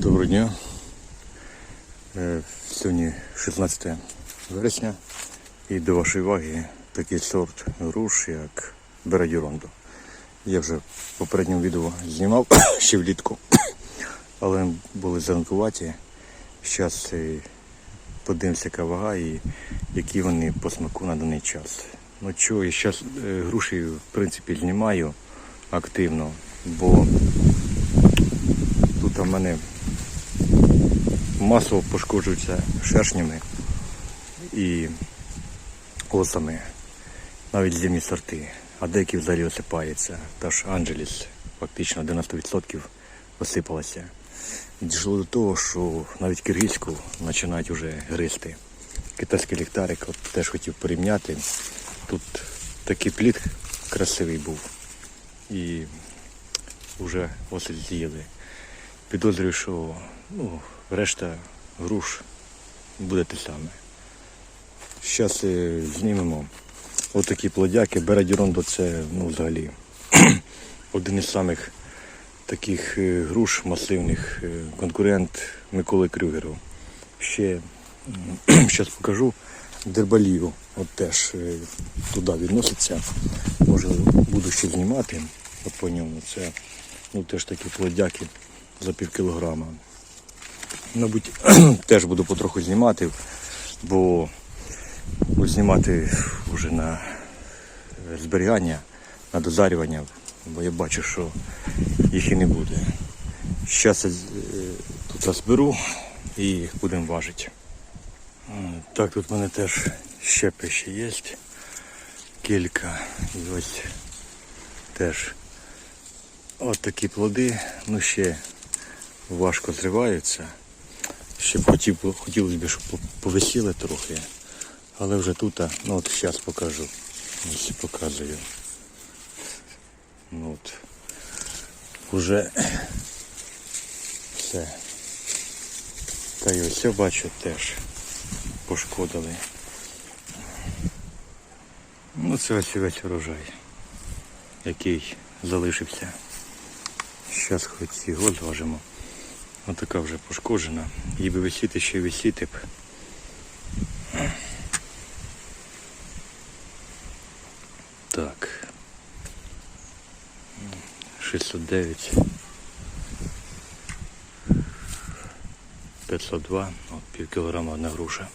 Доброго дня. Е, Сьогодні 16 вересня і до вашої уваги такий сорт груш, як Берадірондо. Я вже в попередньому відео знімав ще влітку, але були зеленкуваті. Зараз подивимося, яка вага і які вони по смаку на даний час. Ну чого, я зараз груші в принципі знімаю активно, бо тут у мене масово пошкоджуються шершнями і осами, навіть зимні сорти, а деякі взагалі осипаються. Та ж Анджеліс фактично 90% осипалася. Дійшло до того, що навіть киргизьку починають вже гризти. Китайський ліхтарик от теж хотів порівняти. Тут такий плід красивий був. І вже осель з'їли. Підозрюю, що ну, решта груш буде те саме. Зараз знімемо отакі плодяки. Берадірондо це ну, взагалі один із самих таких е, груш масивних, е, конкурент Миколи Крюгеру. Ще зараз покажу дербалію. От теж е, туди відноситься. Може буду ще знімати от по ньому. Це ну, теж такі плодяки за пів кілограма. Мабуть, теж буду потроху знімати, бо буду знімати вже на зберігання, на дозарювання, бо я бачу, що їх і не буде. Зараз я е, тут розберу і будемо важити. Так, тут в мене теж щепи ще є. Кілька. І ось теж от такі плоди, ну ще важко зриваються. Ще б хотів, хотілося б, щоб повисіли трохи. Але вже тут, ну от зараз покажу. Ось показую. Ну от. Уже все. Та й ось бачу теж пошкодили. Ну це ось весь урожай, який залишився. Зараз хоч його зважимо. Отака вже пошкоджена. Їй би висіти ще висіти б. Так. 609. 502. От пів кілограма одна груша.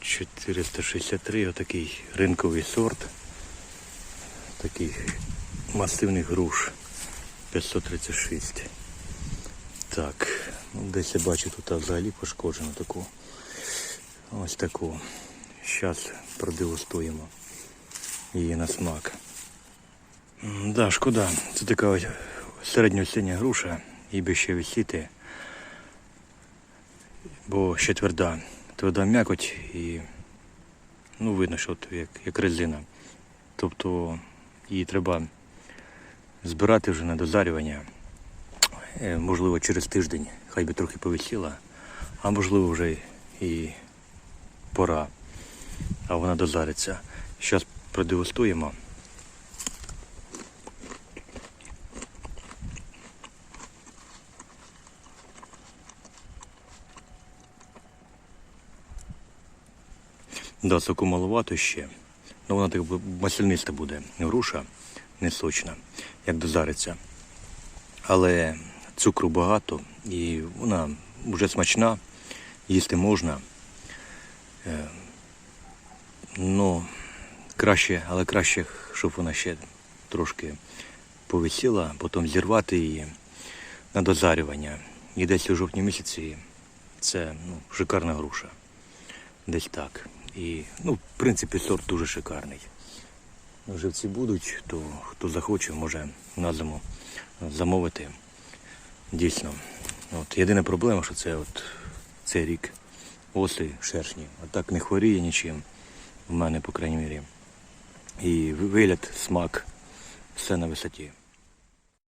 463 отакий ринковий сорт. Такий масивний груш. 536. Так, ну десь я бачу тут взагалі пошкоджено таку. Ось таку. Зараз продегустуємо її на смак. Да, шкода. Це така ось середньоосіння груша, їй би ще висіти, бо ще тверда. Тверда м'якоть і ну, видно, що от як, як резина. Тобто її треба збирати вже на дозарювання. Е, Можливо, через тиждень, хай би трохи повисіла, а можливо вже і пора, а вона дозариться. Зараз продегустуємо. Да, соку маловато ще. Ну вона так масляниста буде. Груша не сочна, як дозариться. Але цукру багато і вона вже смачна, їсти можна. Е, Ну, краще, але краще, щоб вона ще трошки повисіла, потім зірвати її на дозарювання. І десь у жовтні місяці це ну, шикарна груша. Десь так. І, ну, в принципі, сорт дуже шикарний. Живці будуть, то хто захоче, може на зиму замовити. Дійсно. От, єдина проблема, що це от цей рік оси, шершні. А так не хворіє нічим. В мене, по крайній мірі. І вигляд, смак, все на висоті.